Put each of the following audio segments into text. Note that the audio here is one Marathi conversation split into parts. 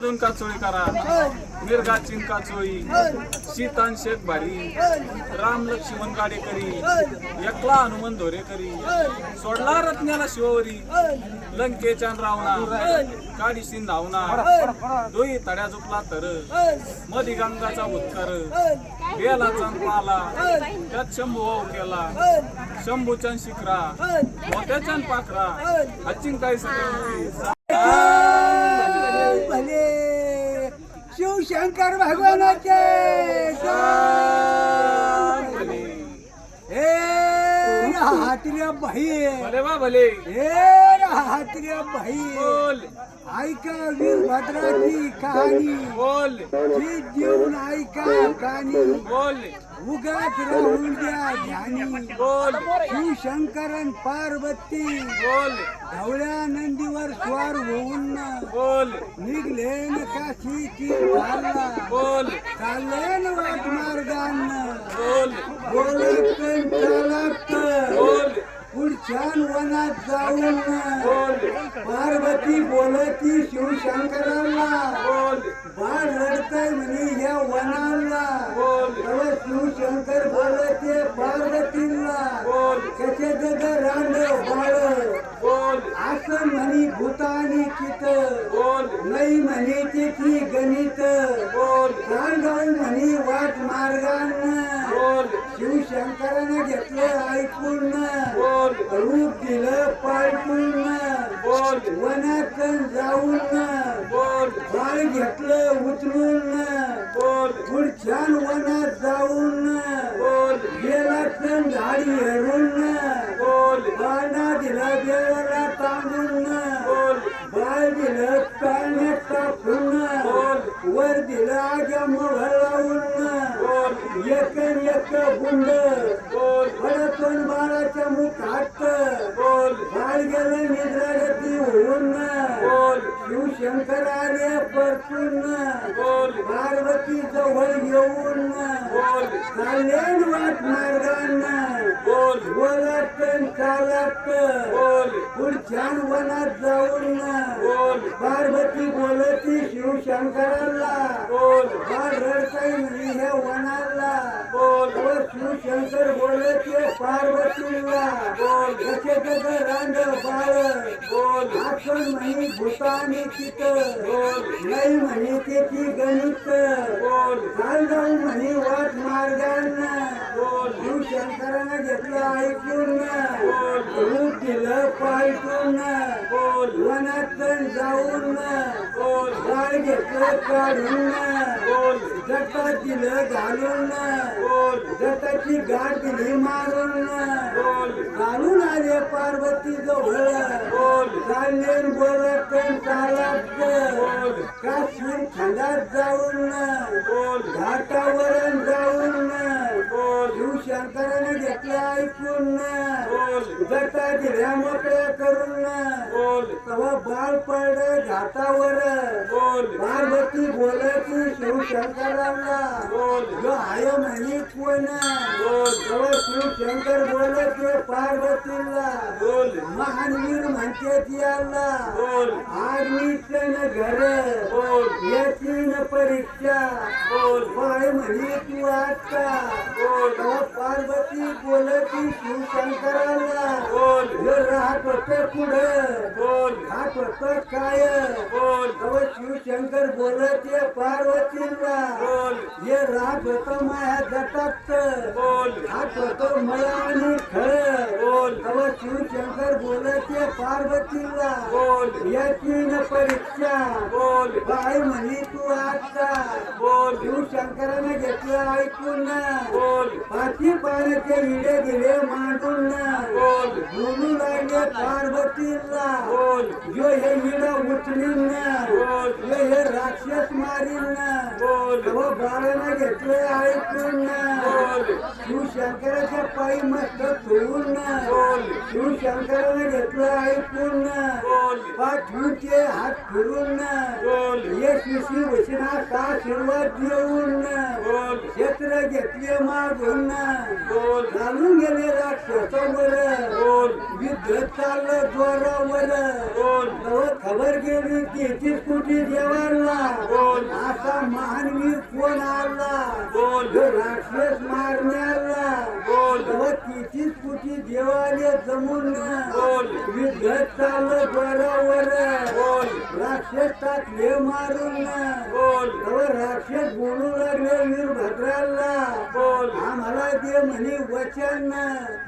दोन काचोळी करा. मिरगा चिंका चोळी सीतान शेख भारी. राम लक्ष्मण गाडेकरी एकला हनुमान धोरेकरी सोडला रत्न्याला शिववरी लंकेच्या रावणा काडीशी धावना दोई तड्या झोपला तर मधी गंगाचा उत्तर बेलाचा पाला त्यात शंभू वाव केला शंभूच्या शिखरा मोत्याच्या पाखरा अचिन काय सगळं भले शिवशंकर भगवानाचे हे हात्र्या भाई भले बा भले. हे हात्र्या भाई बोल. ऐका वीरभद्राची कहाणी. बोल. ही देऊन ऐका कहाणी. बोल. उगाच राहून द्या ध्यानी. बोल. शिवशंकरन पार्वती. बोल. धवळ्या नंदीवर स्वार होऊन बोल. निघले न काशीची चालला बोल. चालले न वाट मार्गानं बोल. बोलत न चालत. बोल. पुढच्या वनात जाऊन पार्वती बोलती शिवशंकराला. बोल. बाळ रडतय म्हणे या वनाला. शिवशंकर बोलते पार्वतीला कसे जग रांड बाळ. असं म्हणी भूतानी चित बोल. नाही म्हणे तिची गणित. सांगाल म्हणे शिवशंकरानं घेतलं ऐकून बोल. रूप दिलं पालटून बोल. वनात जाऊन. बोल. बाळ घेतलं उचलून. बोल. पुढच्या वनात जाऊन. बोल. गेला सण झाडी हरून. बोल. बाळा दिला देवाला बोल. बाळ दिलं पाण्यात टाकून वर दिला जम लावून बोल एक एक पडतून बाळाच्या मुखात. बोल. बाळ गेलं निद्रागती होऊन. बोल. शिवशंकर आले परतून. बोल. पार्वती जवळ येऊन बोल. चालले वाट मार्गानं. बोल. बोलत चालत बोल. पुढच्या वनात जाऊन. बोल. पार्वती बोलती शिवशंकराला. बोल. बाळ रडताय म्हणे ह्या वनाला. बोल. व शिवशंकर बोलते पार्वतीला बोल जग रांड बाळ. बोल. आपण म्हणे भूताने चित. बोल. नाही म्हणे त्याची गणित. बोल. चाल जाऊ म्हणे वाट मार्गानं. बोल. शिवशंकरानं घेतलं ऐकून. बोल. रूप दिलं पालटून. बोल. वनात जाऊन. बोल. बाळ घेतलं काढून. बोल. जटा दिलं घालून. बोल. जटाची गाठ दिली मारून घालून आले पार्वती जवळ बोल. चालले बोलत चालत बोल. काश्मीर खंडात जाऊन. बोल. घाटावर जाऊन. बोल शिवशंकराने घेतलं ऐकून बोल. जटा दिल्या मोकळ्या करून बोल. तेव्हा बाळ पडलं घाटावर. बोल. पार्वती बोलती शिवशंकराला बोल. जो आय म्हणे कोण? बोल. तेव्हा शिवशंकर बोलते पार्वतीला. बोल. महानवीर म्हणते याला बोल. आर्मीचं न घर. बोल. याची परीक्षा. बोल. म्हणे तू आता बोल. पार्वती बोलती शिवशंकर होत पुढं बोल. होत काय? बोल. तेव्हा शिवशंकर बोलते पार्वतीला बोल. हे राहत होत माया जटात. बोल. खात होत मला आणि खळ बोल. तेव्हा शिवशंकर बोलते पार्वतीला बोल. याची न परीक्षा. बोल. काय म्हणे तू आता बोल. शिवशंकराने घेतलं ऐकून. बोल. पाठी पाण्याचे इडे दिले मांडून. बोल. बोलू लागले पार्वतीला. बोल. जो हे इडा उचलीन. बोल. जो हे राक्षस मारीन. बोल. तेव्हा बाळानं घेतलं ऐकून बोल. शिवशंकराच्या पायी मस्त ठेवून बोल. शिवशंकराने घेतलं ऐकून बोल. पाठवूनचे हात फिरून. बोल. ये शिशी वचनाचा आशीर्वाद देऊन. बोल. क्षेत्र घेतले मागून. बोल. घालून गेले राक्षसावर. बोल. युद्ध चाललं जोरावर. तेव्हा खबर गेली तेहतीस कोटी देवाला? असा महानवीर कोण आला? राक्षस मारण्याला? तेव्हा तेहतीस कोटी देवाले जमून? बोल. युद्ध चाललं जोरावर. राक्षस टाकले मारून. राक्षस बोलू लागले वीरभद्राला. आम्हाला दे म्हणे वचन.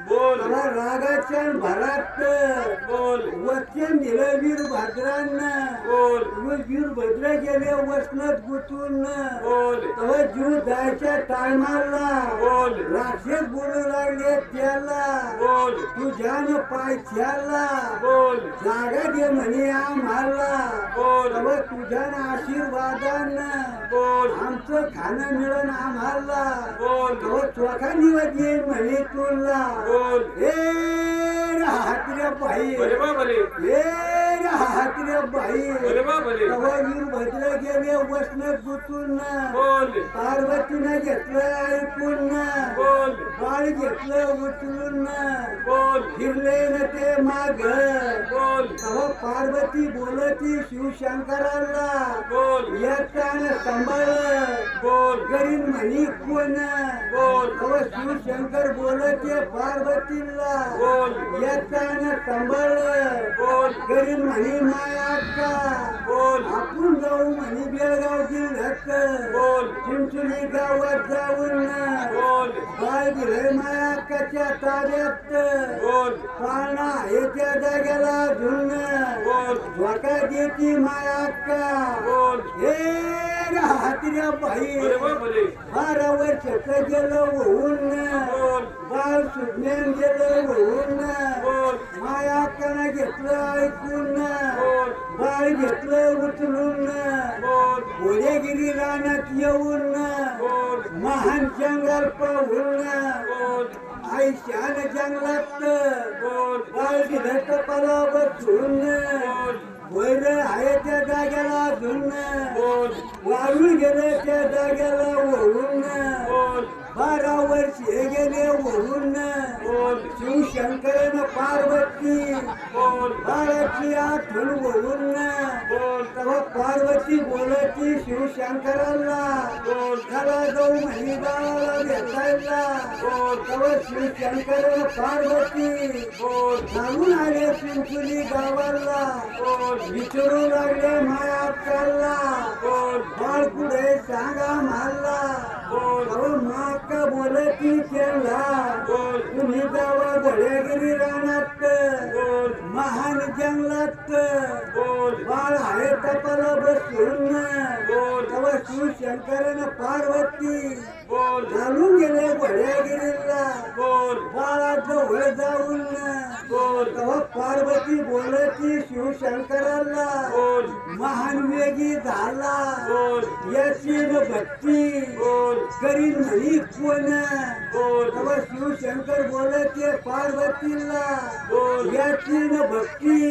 बोल. रागाच्या भरात बोल. वचन दिलं वीरभद्रांना बोल. वीरभद्र गेले वसनत गुतून. बोल. तेव्हा जीव जायच्या टायमाला. बोल. राक्षस बोलू लागले त्याला. बोल. तुझ्यानं पायथ्याला बोल. जागा दे म्हणे आम्हाला. बोल. तेव्हा तुझ्यानं आशीर्वादानं. बोल. आमचं खाणं मिळून आम्हाला. बोल. तेव्हा चोखा निवड येईल म्हणे तुला. बोल. ए हातऱ्या बाई ए हातऱ्या बाई बरे तेव्हा वीरभद्र गेले वसनत गुतून बोल। पार्वतीनं घेतलं ऐकून। बोल। बाळ घेतलं उचलून। बोल। फिरले न ते माग। बोल। तेव्हा पार्वती बोलती शिवशंकराला। बोल। एकट्यानं सांभाळ। बोल। करीन म्हणी कोण? बोल। तेव्हा शिवशंकर बोलते पार्वतीला एकट्यानं सांभाळ बोल. करीन म्हणी माया बोल. आपण जाऊ म्हणे बेळगाव जिल्ह्यात बोल. चिंचोली गावात जाऊन बोल. बाळ दिलंय माया अक्काच्या ताब्यात. बोल. पाळणा आहे त्या जाग्याला धुन बोल. झोका देती माया बोल. हे हातऱ्या बाई. बरे वर्षाच गेलं होऊन. बाळ सुज्ञान गेलं वळून माया अक्कानं घेतलं ऐकून बाळ घेतलं उचलून बोल गोडेगिरी रानात येऊन महान जंगल पाहून आई शान जंगलात बोल बाळ दिलं कपाला बसून वर आहे त्या जाग्याला धुन वाळून गेलं त्या जाग्याला वळून बारा वर्षे गेले वळून बोल. शिवशंकरन पार्वती बाळाची आठवण बोल. तेव्हा पार्वती बोलती शिवशंकराला त्याला जाऊ म्हणी गावाला भेटायला तेव्हा शिवशंकर पार्वती जाऊन आले चिंचोली गावाला. विचारू लागले माया चालला बाळ पुढे सांगा मला बोल. तेव्हा माका बोलती केला तुम्ही जावा घोड्यागिरी रानात. महान जंगलात बाळ आहे कपाला बसून तेव्हा शिवशंकरन पार्वती. घालून गेले घोड्यागिरीला बोल. बाळाजवळ जाऊन. तेव्हा पार्वती बोलती शिवशंकराला. महान वेगी झाला. याची भक्ती. करीन म्हणी कोण? तेव्हा शिवशंकर बोलते पार्वतीला. याची न भक्ती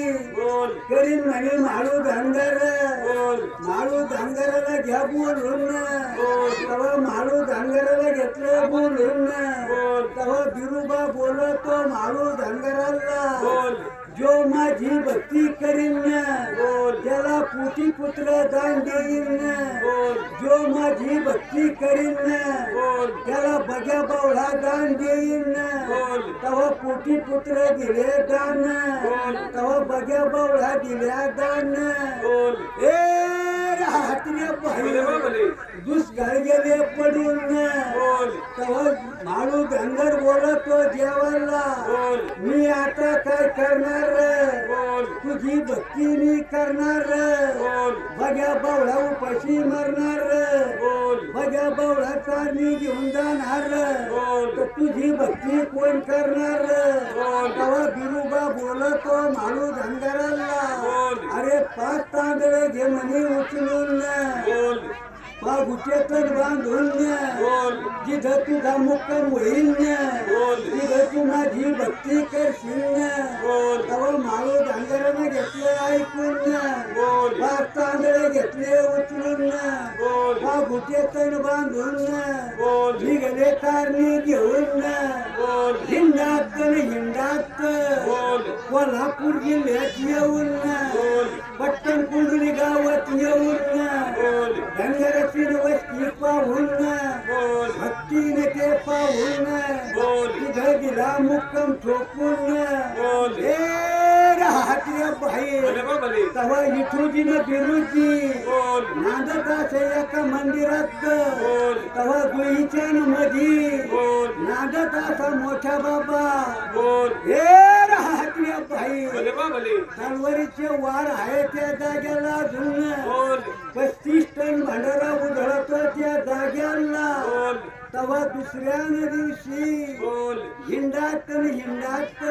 करीन म्हणे माळू धनगर. बोल. माळू धनगराला घ्या बोलून. बोल. तेव्हा माळू धनगराला घेतलं बोलून बोल. तेव्हा बिरुबा बोलतो माळू धनगराला. बोल. जो माझी भक्ती करीन त्याला पुती पुत्र दान देईन जो माझी भक्ती करीन त्याला बग्या बावळा दान देईन तेव्हा पुती पुत्र दिले दान. तेव्हा बग्या बावळा दिल्या दान. ए पाहिजे बरे दुष्काळ गेले पडून माळू धनगर बोलतो बोल. मी आता काय करणार? तुझी भक्ती मी करणार? बघ्या बावळा उपाशी मरणार? बघ्या बावळाचा मी घेऊन जाणार? तुझी भक्ती कोण करणार. तेव्हा बिरुबा बोलतो माळू धनगराला. अरे पाच तांदळे घे म्हणे उचलून हा गुटेतन बांधून बोल जिथं तुझा मुक्काम होईल बोल. तिथं तू माझी भक्ती करशील बोल. तवा माळू डांगरानं घेतले ऐकून बोल. पाच तांदळे घेतले उचलून बोल. हा गुटेतन बांधून बोल. निघले कारणी घेऊन बोल. हिंडात हिंडात. बोल. कोल्हापूर जिल्ह्यात येऊन बोल. पट्टण कुंडली गावात येऊन बोल. धनगराची वस्ती पाहून भक्तीने ते पाहून तिथं दिला मुक्कम ठोकून बोल. नांदत असे एका मंदिरात गुईच्या मधी नांदत असा मोठा बाबा. हे राहते बाई भले बा भले. तलवारीचे वार आहे त्या जाग्याला अजून. पस्तीस टन भांडारा उधळतो त्या जाग्याला. तवा दुसऱ्या दिवशी बोल. हिंडात हिंडात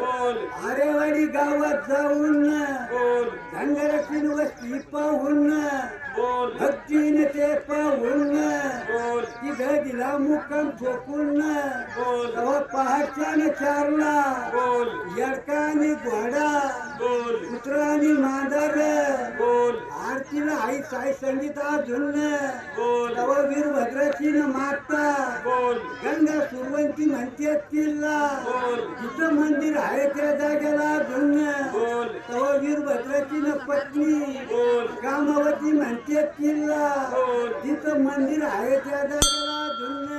बोल. आरेवाडी गावात जाऊन बोल. धनगराची वस्ती पाहून बोल. भक्तीने ते पाहून बोल. तिथं दिला मुक्काम ठोकून बोल. तवा पहाटच्यानं चारला बोल. यडका आणि घोडा बोल. कुत्र आणि बोल. आरतीला आई साई संगीत अजून. बोल. तवा वीरभद्राची न माता. बोल. गंगा सुरवंती म्हणते तिला. बोल. जिथं मंदिर आहे त्या जागेला अजून. बोल. तवा वीरभद्राची न पत्नी. बोल. कामावती म्हणते तिला. बोल. जिथं मंदिर आहे त्या जागेला बोल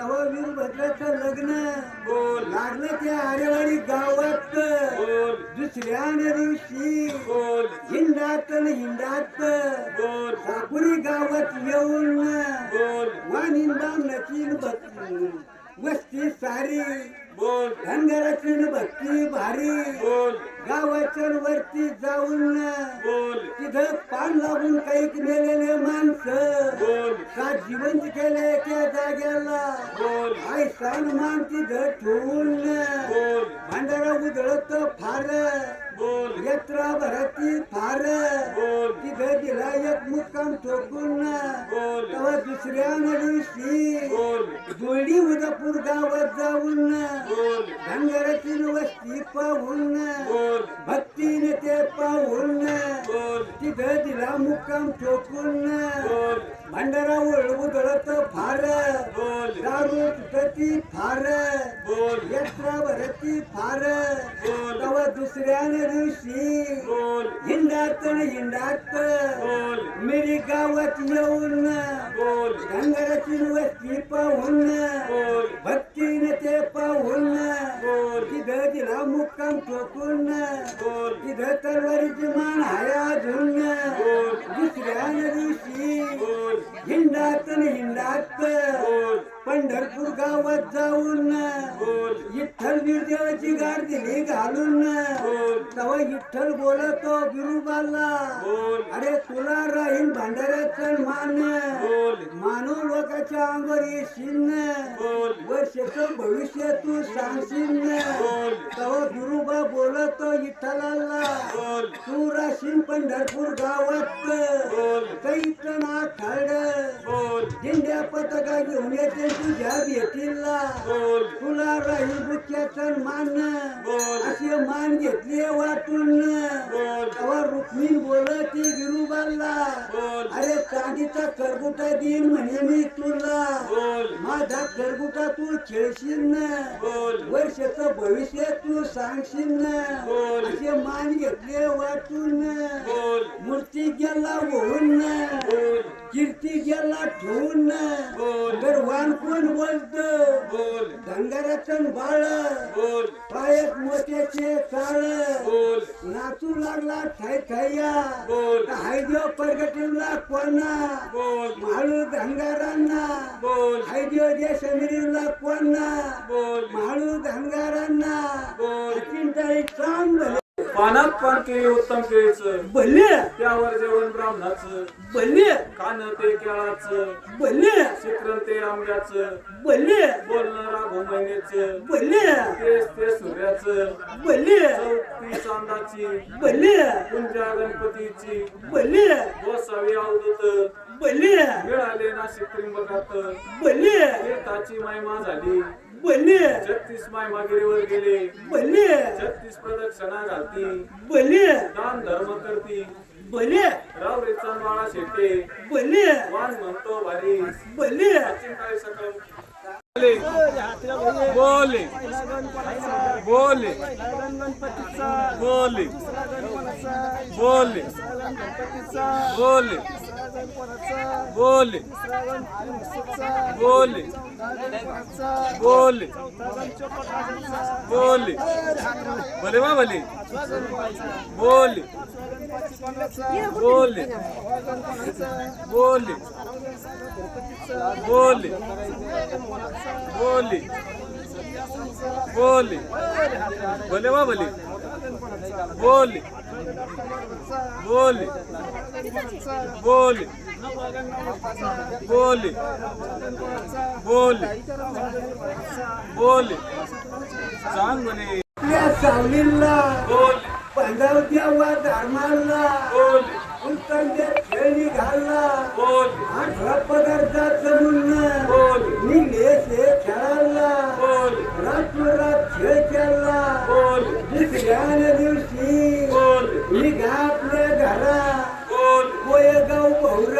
तवा वीरभद्राचं लग्न बोल. लागलं त्या आरेवाडी गावात. बोल. दुसऱ्या दिवशी बोल. हिंडात न हिंडात बोल. साकुरी गावात येऊन बोल. वानिंदाम नचीन भक्ती वस्ती सारी बोल. धनगराची भक्ती भारी. बोल. गावाच्या वरती जाऊन बोल. तिथं पान लागून काही नेलेले माणसं. बोल. का जिवंत केले त्या जाग्याला? बोल. आई सन्मान तिथं ठेवून बोल. भांडारा उधळत फार. बोल. यात्रा भरती फार बोल. तिथं दिला एक मुक्काम ठोकून. बोल. तेव्हा दुसऱ्या दिवशी बोल. जोडी उदापूर गावात जाऊन. बोल. धनगराची वस्ती पाहून. बोल. भक्तीने ते पाहून. बोल. तिथं दिला मुक्काम ठोकून. बोल. भंडारा उधळत फार. बोल. दारू तुटती फार. बोल. यात्रा भरती फार. बोल. दुसऱ्या दिवशी हिंडात हिंडात. मिरी गावात येऊन धनगराची वस्ती पाहून भक्तीने ते पाहून तिथं दिला मुक्काम ठोकून तिथं तलवारीची मान आहे अजून दुसऱ्या दिवशी हिंडात हिंडात. पंढरपूर गावात जाऊन विठ्ठल बिरदेवाची गाड दिली घालून तेव्हा विठ्ठल बोलतो बिरुबाला बोल. अरे तुला राहील भांडाऱ्याचं मान. मानव लोकांच्या अंगावर येशील. वर्षाचं भविष्य तू सांगशील. तेव्हा गुरुबा बोलतो विठ्ठलाला. तू राशील पंढरपूर गावात. कैतन आखाड. बोल. दिंड्या पताका घेऊन येते तुझ्या भेटीला बोल. तुला राहील बुक्याचं मान. बोल. असे मान घेतले वाटून. बोल. तेव्हा रुक्मिण बोलती गिरुबाला बोल. अरे चांदीचा करगुटा देईन म्हणे मी तुला. बोल. माझा करगुटा तू खेळशील ना. बोल. वर्षाचं भविष्य तू सांगशील ना. बोल. असे मान घेतले वाटून. बोल. मूर्ती गेला होऊन बोल. कीर्ती गेला ठेवून. बोल. तर वाण कोण बोलत? बोल. धनगराचं बाळ. बोल. पायात मोत्याचे चाळ. बोल. नाचू लागला थाय थैया. बोल. हायदेव परगटीला कोणा? बोल. माळू धनगारांना बोल. हायदेव देशमिरीला कोणा? बोल. माळू धनगारांना बोल. अचिंताई चांगलं पानात पान केळी उत्तम केळीचं. भले त्यावर जेवण ब्राह्मणाचं. भले खाणं ते केळाचं. भले शिकरण ते आंब्याचं. भले बोलणं राघो महिन्याचं भले तेच ते सूर्याचं. भले चौथी चांदाची. भले कुंजा गणपतीची. भले गोसावी अवधूत. भले मिळाले नाशिक त्रिंबकात. भले तीर्थाची महिमा झाली. भले छत्तीस मायमा गिरीवर गेले. भले छत्तीस प्रदक्षिणा घालती. भले दान धर्म करती. भले रावरीचा बाळा शेटे. भले वाण म्हणतो भारी भले काय बोले बोले. बोले. बोले. बोले. बोले. बोल बोल बोल बोल भले वा भले बोल बोल बोल बोल बोल बोल भले वा भले बोल बोल बोल बोले बोले बोले. सांग म्हणे. आपल्या सावलीला बोले. पंधरावत्या वा धर्माला बोले. उत्तरच्या खेळणी घालला बोले. अठरा पदार्थाचं म्हणणं बोले. मी लेस हे खेळायला बोले. खेळ खेळला बोले. दुसऱ्या दिवशी बोले. मी आपल्या घरा वयगाव भौर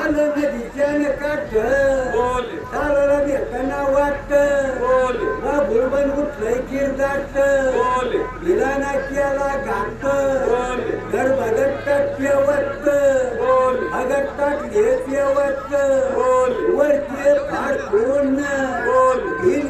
आलं नदीच्यान काठ सालाला भेटताना वाट वा भुरबन उठलंय किरदाट भिला ना केला घाट घर भगत टाकले वाटत भगत टाकले ते वाटत वरती फाड करून भिल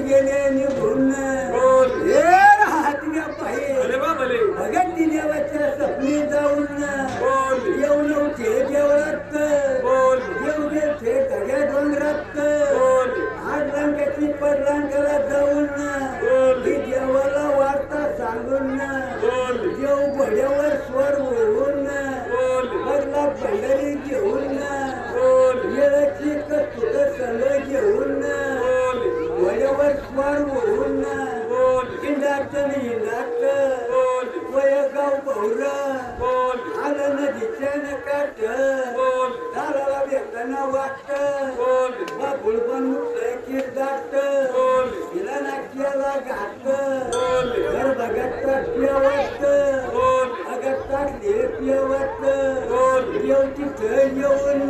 घात घर भगत पिवत भगत टाकले पिवत देव तिथं येऊन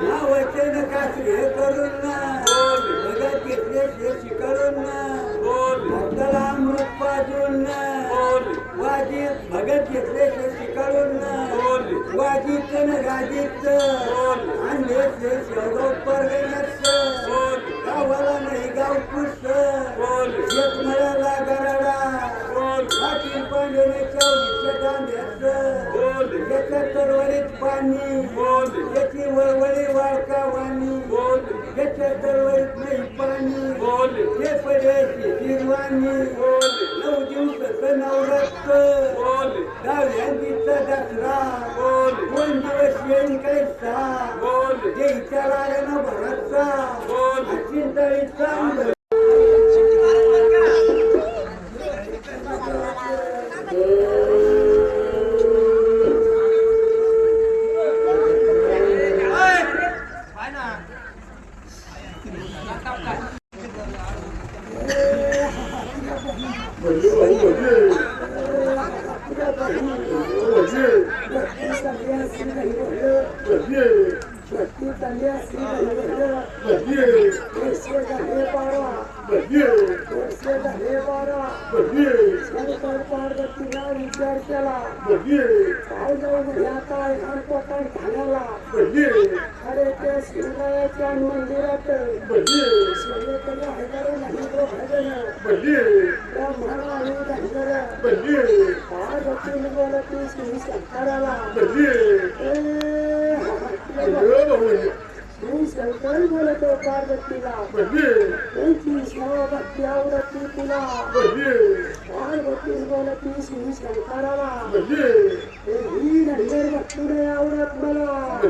नावचन कासरे करून भगत घेतले ते शिकरून भक्ताला अमृत पाजून वाजी भगत घेतले ते शिकरून वाजीत न राजीत आणले ते शेवगाव परगण्यात गावाला नाही गाव पुस एक मळाला गराडा पाटील पांडवने चौकीच्या त्याच्या तरवरीत पाणी. त्याची वळवळी वाळका वाणी. त्याच्या तरवरीत नाही पाणी. ते पड्याची हिरवाणी. नऊ दिवस नवरात्र. डाव्या दिवसा दसरा. दोन दिवस येईल काही सहा जयच्या लागाना भरतचा. चिंता तिला विचार केला काय जाऊ घ्या काय हरपटण अरे त्या शिवरायाच्या मंदिरात शिवरायाला हजार महिंद्र भजन ब्रह्माला आणि धनगर आज अतुल बोलतीस मी श्री शंकर बोलतो पार्वतीला? त्यांची सेवा भक्ती आवडती तुला? पार्वती बोलती श्री शंकराला. ही नंतर भक्तीने आवडत मला.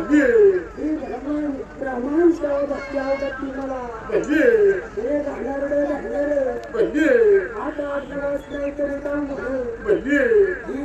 ही ब्रह्मण ब्राह्मण सेवा भक्ती आवडती मला. हे घालणारे घालणारे आता दिवस नाही तरी काम ही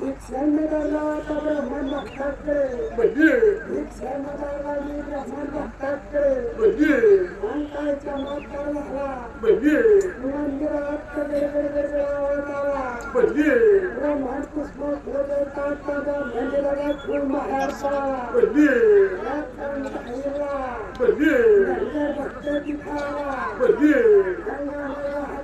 भक्ती नाही आवडत मला पण श्री शंकर बोलला घे पार्वता मुलीला ए हत्या पाहिजे भिक्षांना करला आता ब्राह्मण भक्ताकडे मंदिरात गडबड गडबड आवाज आला ब्राह्मण पुष्प फुलं मंदिराला फुल बाहेर पडाला नंतर भक्त दिखाला गंगामाया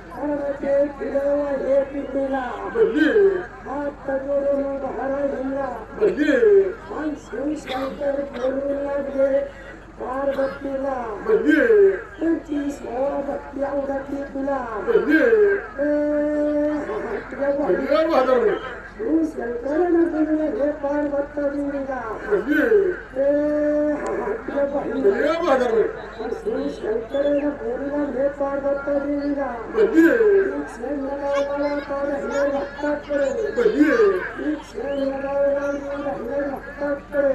बोलू लागले पार्वतीला. तुमची सेवा भक्ती आवडती तुला. ए, तुझ्या भाई तू शंकरानं बोलले हे पार्वती देवीला ए, तुझ्या भाई तू शंकरानं बोलला हे पार्वती देवीला एक शेण लगावला तर हे भक्ताकडे एक शेण लगावला मी राहिले भक्ताकडे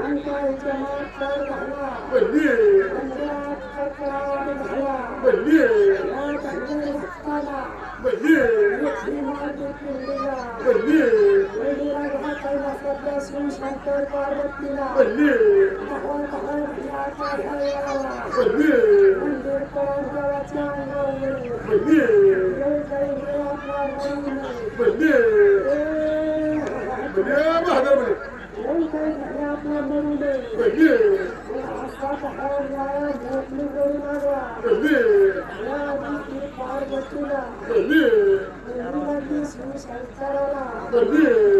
आणि काय चमत्कार झाला يسوع شكر قربتنا تحول تحول في عطاك يا انظر قرب وتنور Yeah.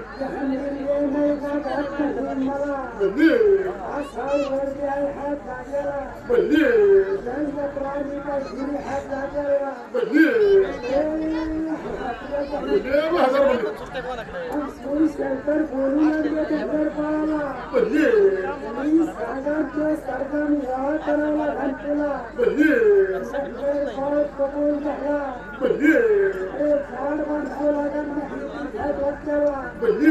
जय जय जय झाला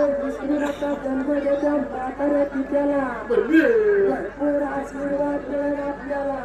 विसरू नका जन्मदेच्या म्हाताऱ्या पित्याला भरपूर आशीर्वाद मिळेल आपल्याला